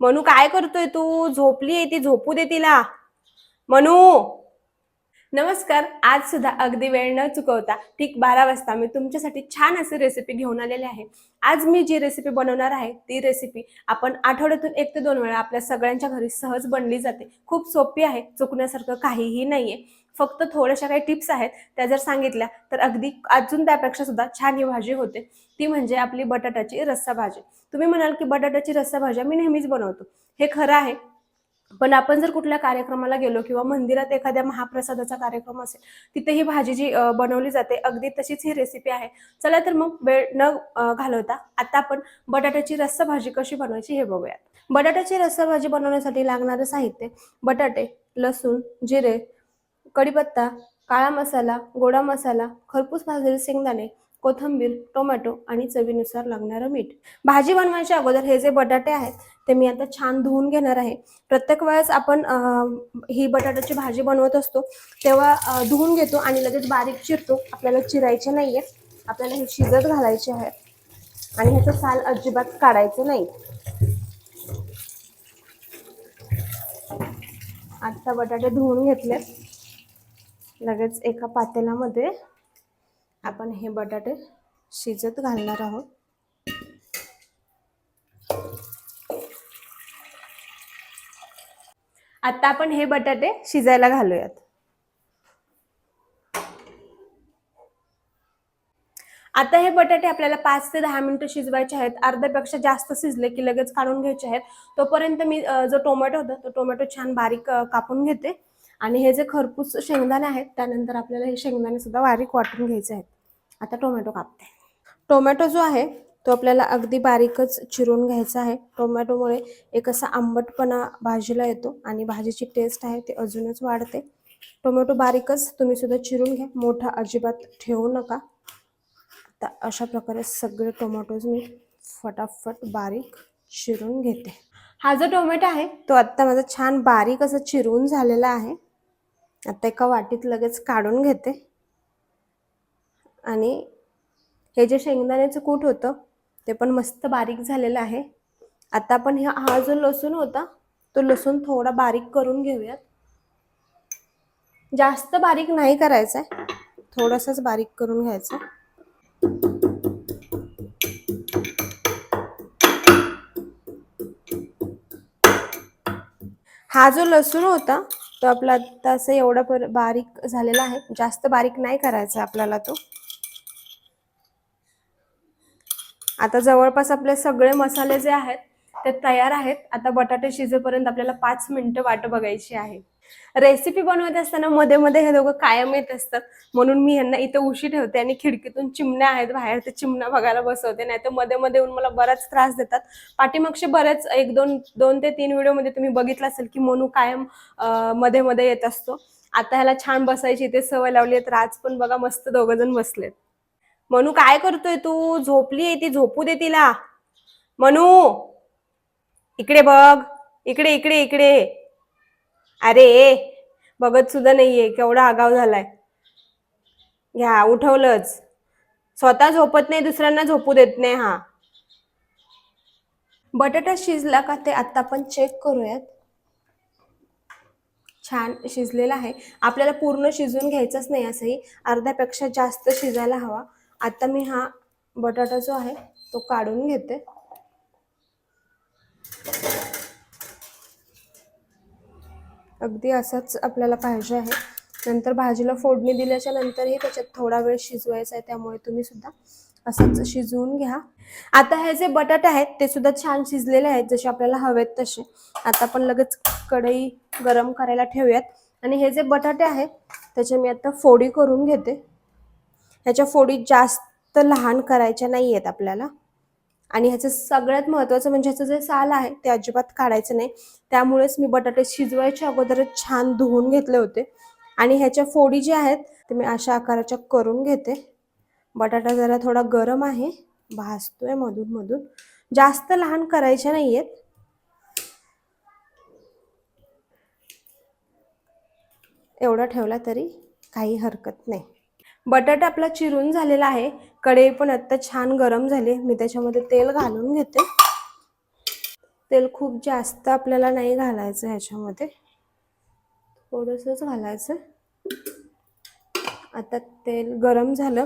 मनू काय करतोय तू? झोपली आहे ती झोपू दे तिला. मनू! नमस्कार आज सुद्धा अगदी वेळ न चुकवता ठीक बारा वाजता मी तुमच्यासाठी छान अशी रेसिपी घेऊन आलेली आहे. आज मी जी रेसिपी बनवणार आहे ती रेसिपी आपण आठवड्यातून एक ते दोन वेळा आपल्या सगळ्यांच्या घरी सहज बनली जाते. खूप सोपी आहे चुकण्यासारखं काहीही नाहीये. फक्त थोड्याशा काही टिप्स आहेत त्या जर सांगितल्या तर अगदी अजून त्यापेक्षा सुद्धा छान ही भाजी होते. ती म्हणजे आपली बटाट्याची रस्सा भाजी. तुम्ही म्हणाल की बटाट्याची रस्सा भाजी मी नेहमीच बनवतो. हे खरं आहे. पण आपण जर कुठल्या कार्यक्रमाला गेलो किंवा मंदिरात एखाद्या महाप्रसादाचा कार्यक्रम असेल तिथे ही भाजी जी बनवली जाते अगदी तशीच ही रेसिपी आहे. चला तर मग वेळ न घालवता आता आपण बटाट्याची रस्सा भाजी कशी बनवायची हे बघूयात. बटाट्याची रस्सा भाजी बनवण्यासाठी लागणारे साहित्य बटाटे लसूण जिरे कढीपत्ता काळा मसाला गोडा मसाला खरपूस भाजलेले शेंगदाणे कोथिंबीर टोमॅटो आणि चवीनुसार लागणारं मीठ. भाजी बनवायच्या अगोदर हे जे बटाटे आहेत ते मी आता छान धुवून घेणार आहे. प्रत्येक वेळेस आपण ही बटाट्याची भाजी बनवत असतो तेव्हा धुवून घेतो आणि लगेच बारीक चिरतो. आपल्याला चिरायचे नाहीये. आपल्याला हे शिजत घालायचे आहे. आणि ह्याचं साल अजिबात काढायचं नाही. आता बटाटे धुवून घेतले लगेच एका पातेल्यामध्ये आपण हे बटाटे शिजत घालणार आहोत. आता आपण हे बटाटे शिजायला घालूयात. आता हे बटाटे आपल्याला पाच ते दहा मिनिटं शिजवायचे आहेत. अर्ध्यापेक्षा जास्त शिजले की लगेच काढून घ्यायचे आहेत. तोपर्यंत मी जो टोमॅटो होता तो टोमॅटो छान बारीक कापून घेते. आणि हे जे खरपूस शेंगदाणे आहेत त्यानंतर आपल्याला हे शेंगदाणे सुद्धा बारीक वाटून घ्यायचे आहेत. आता टोमॅटो कापते. टोमॅटो जो आहे तो आपल्याला अगदी बारीकच चिरून घ्यायचा आहे. टोमॅटोमुळे एक असा आंबटपणा भाजीला येतो आणि भाजीची टेस्ट आहे ती अजूनच वाढते. टोमॅटो बारीकच तुम्ही सुद्धा चिरून घ्या. मोठा अजिबात ठेवू नका. आता अशा प्रकारे सगळे टोमॅटोज मी फटाफट बारीक चिरून घेते. हा जो टोमॅटो आहे तो आत्ता माझा छान बारीक असं चिरून झालेला आहे. आता एका वाटीत लगेच काढून घेते. आणि हे जे शेंगदाण्याचं कूट होतं ते पण मस्त बारीक झालेलं आहे. आता आपण हा हा जो लसूण होता तो लसूण थोडा बारीक करून घेऊयात. जास्त बारीक नाही करायचा आहे. थोडासाच बारीक करून घ्यायचा हा जो लसूण होता तो आपला आता असं एवढा पर बारीक झालेला आहे. जास्त बारीक नाही करायचा आपल्याला तो. आता जवळपास आपले सगळे मसाले जे आहेत ते तयार आहेत. आता बटाटे शिजेपर्यंत आपल्याला पाच मिनिटं वाट बघायची आहे. रेसिपी बनवत असताना मध्ये मध्ये हे दोघं कायम येत असतात. म्हणून मी यांना इथे उशी ठेवते आणि खिडकीतून चिमण्या आहेत. बाहेर ते चिमण्या बघायला बसवते. नाही तर मध्ये मध्ये येऊन मला बराच त्रास देतात. पाठीमागचे बरेच एक दोन दोन ते तीन व्हिडिओमध्ये तुम्ही बघितलं असेल की मोनू कायममध्ये मध्ये येत असतो. आता ह्याला छान बसायची इथे सवय लावली तर आज पण बघा मस्त दोघं जण बसलेत. मनू काय करतोय तू? झोपली आहे ती? झोपू दे तिला. मनू! इकडे बघ इकडे इकडे इकडे. अरे बघत सुद्धा नाहीये केवढा आगाव झालाय. घ्या उठवलंच. स्वतः झोपत नाही दुसऱ्यांना झोपू देत नाही हा. बटाटा शिजला का ते आता आपण चेक करूयात. छान शिजलेला आहे. आपल्याला पूर्ण शिजून घ्यायचंच नाही असंही. अर्ध्यापेक्षा जास्त शिजायला हवा. आता मी हा बटाटा जो आहे तो काढून घेते. अगदी असंच आपल्याला पाहिजे आहे. नंतर भाजीला फोडणी दिल्याच्या नंतरही त्याच्यात थोडा वेळ शिजवायचा आहे त्यामुळे तुम्ही सुद्धा असंच शिजवून घ्या. आता हे जे बटाटे आहेत ते सुद्धा छान शिजलेले आहेत जसे आपल्याला हवेत तसे. आता आपण लगेच कढई गरम करायला ठेवूयात. आणि हे जे बटाटे आहेत त्याचे मी आता फोडी करून घेते. ह्याच्या फोडी जास्त लहान करायच्या नाही आहेत आपल्याला. आणि ह्याचं सगळ्यात महत्त्वाचं म्हणजे ह्याचं जे साल आहे ते अजिबात काढायचं नाही. त्यामुळेच मी बटाटे शिजवायच्या अगोदरच छान धुवून घेतले होते. आणि ह्याच्या फोडी ज्या आहेत ते मी अशा आकाराच्या करून घेते. बटाटा जरा थोडा गरम आहे. भाजतोय मधून मधून. जास्त लहान करायच्या नाही आहेत एवढा ठेवला तरी काही हरकत नाही. बटाटा आपला चिरून झालेला आहे. कढई पण आत्ता छान गरम झाली. मी त्याच्यामध्ये तेल घालून घेते. तेल खूप जास्त आपल्याला नाही घालायचं ह्याच्यामध्ये. थोडंसंच घालायचं. आता तेल गरम झालं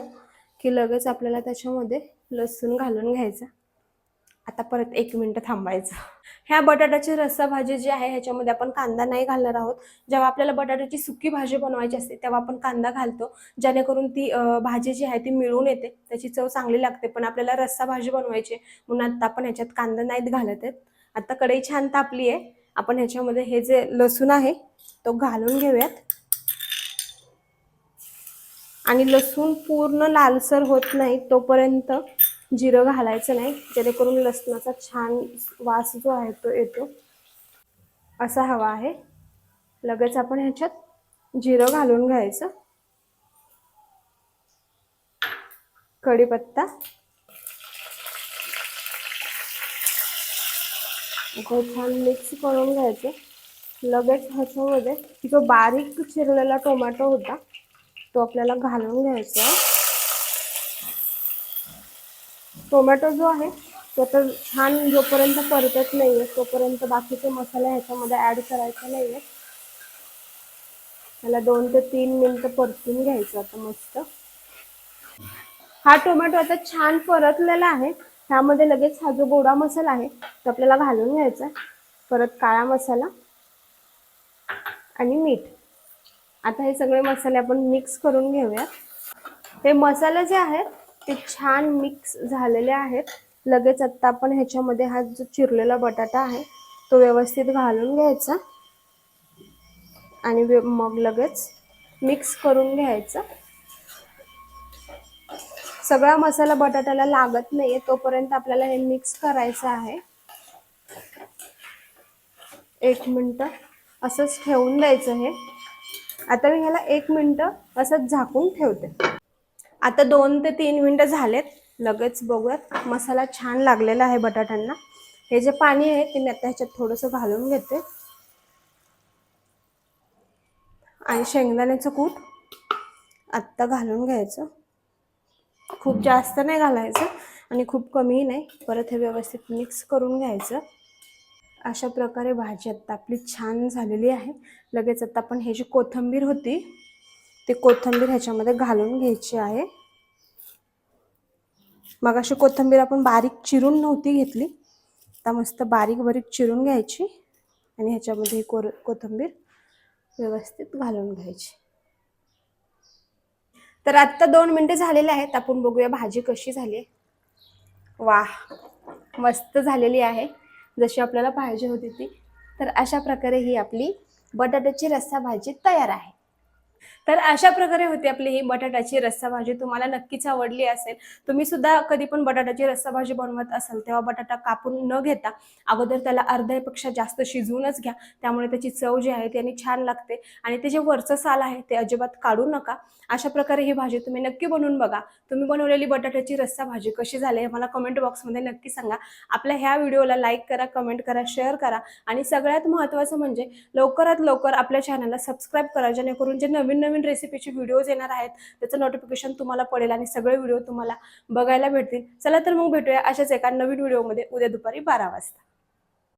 की लगेच आपल्याला त्याच्यामध्ये लसूण घालून घ्यायचं. आता परत एक मिनटं थांबायचं. ह्या बटाट्याची रस्सा भाजी जी आहे ह्याच्यामध्ये आपण कांदा नाही घालणार आहोत. जेव्हा आपल्याला बटाट्याची सुकी भाजी बनवायची असते तेव्हा आपण कांदा घालतो. जेणेकरून ती भाजी जी आहे ती मिळून येते. त्याची चव चांगली लागते. पण आपल्याला रस्सा भाजी बनवायची म्हणून आता आपण ह्याच्यात कांदा नाहीत घालत आहेत. आता कढई छान तापली आहे. आपण ह्याच्यामध्ये हे जे लसूण आहे तो घालून घेऊयात. आणि लसूण पूर्ण लालसर होत नाही तोपर्यंत जिरं घालायचं नाही जेणेकरून लसणाचा छान वास जो आहे तो येतो. असा हवा आहे. लगेच आपण ह्याच्यात जिरं घालून घ्यायचं. कढीपत्ता. छान मिक्स करून घ्यायचं. लगेच ह्याच्यामध्ये जो बारीक चिरलेला टोमॅटो होता तो आपल्याला घालून घ्यायचा आहे. टोमॅटो जो आहे तो आता छान जोपर्यंत परतत आहे तोपर्यंत बाकीचे मसाले ह्याच्यामध्ये ॲड करायचे आहेत त्याला दोन ते तीन मिनिटं परतून घ्यायचं आता मस्त. हा टोमॅटो आता छान परतलेला आहे. त्यामध्ये लगेच हा जो गोडा मसाला आहे तो आपल्याला घालून घ्यायचा परत काळा मसाला आणि मीठ. आता हे सगळे मसाले आपण मिक्स करून घेऊया हे मसाले जे आहेत ते छान मिक्स झालेले आहेत. लगेच आता आपण ह्याच्यामध्ये हा जो चिरलेला बटाटा आहे तो व्यवस्थित घालून घ्यायचा. आणि मग लगेच मिक्स करून घ्यायचा. सगळा मसाला बटाट्याला लागत नाहीये तोपर्यंत आपल्याला हे मिक्स करायचं आहे. एक मिनटं असंच ठेवून द्यायचं हे. आता मी ह्याला एक मिनटं असंच झाकून ठेवते. आता दोन ते तीन मिनटं झालेत. लगेच बघूयात. मसाला छान लागलेला आहे बटाट्यांना. हे जे पाणी आहे ते मी आता ह्याच्यात थोडंसं घालून घेते. आणि शेंगदाण्याचं कूट आत्ता घालून घ्यायचं. खूप जास्त नाही घालायचं आणि खूप कमी नाही. परत हे व्यवस्थित मिक्स करून घ्यायचं. अशा प्रकारे भाजी आत्ता आपली छान झालेली आहे. लगेच आत्ता आपण हे जी कोथिंबीर होती ती कोथिंबीर ह्याच्यामध्ये घालून घ्यायची आहे. मग अशी कोथिंबीर आपण बारीक चिरून नव्हती घेतली. आता मस्त बारीक बारीक चिरून घ्यायची आणि ह्याच्यामध्ये ही कोर कोथिंबीर व्यवस्थित घालून घ्यायची. तर आत्ता दोन मिनटं झालेले आहेत. आपण बघूया भाजी कशी झाली. वाह मस्त झालेली आहे. जशी आपल्याला पाहिजे होती ती. तर अशा प्रकारे ही आपली बटाट्याची रस्सा भाजी तयार आहे. तर अशा प्रकारे होती आपली ही बटाट्याची रस्सा भाजी तुम्हाला नक्कीच आवडली असेल. तुम्ही सुद्धा कधी पण बटाट्याची रस्सा भाजी बनवत असाल तेव्हा बटाटा कापून न घेता अगोदर त्याला अर्ध्यापेक्षा जास्त शिजवूनच घ्या. त्यामुळे त्याची चव जी आहे ती छान लागते. आणि ते जे वरचं साल आहे ते अजिबात काढू नका. अशा प्रकारे ही भाजी तुम्ही नक्की बनवून बघा. तुम्ही बनवलेली बटाट्याची रस्सा भाजी कशी झाली आहे मला कमेंट बॉक्समध्ये नक्की सांगा. आपल्या ह्या व्हिडिओला लाईक करा कमेंट करा शेअर करा. आणि सगळ्यात महत्त्वाचं म्हणजे लवकरात लवकर आपल्या चॅनलला सबस्क्राईब करा जेणेकरून जे नवीन नवीन नवीन रेसिपीचे व्हिडिओज येणार आहेत. त्याचं नोटिफिकेशन तुम्हाला पडेल आणि सगळे व्हिडिओ तुम्हाला बघायला भेटतील. चला तर मग भेटूया अशाच एका नवीन व्हिडिओमध्ये उद्या दुपारी बारा वाजता.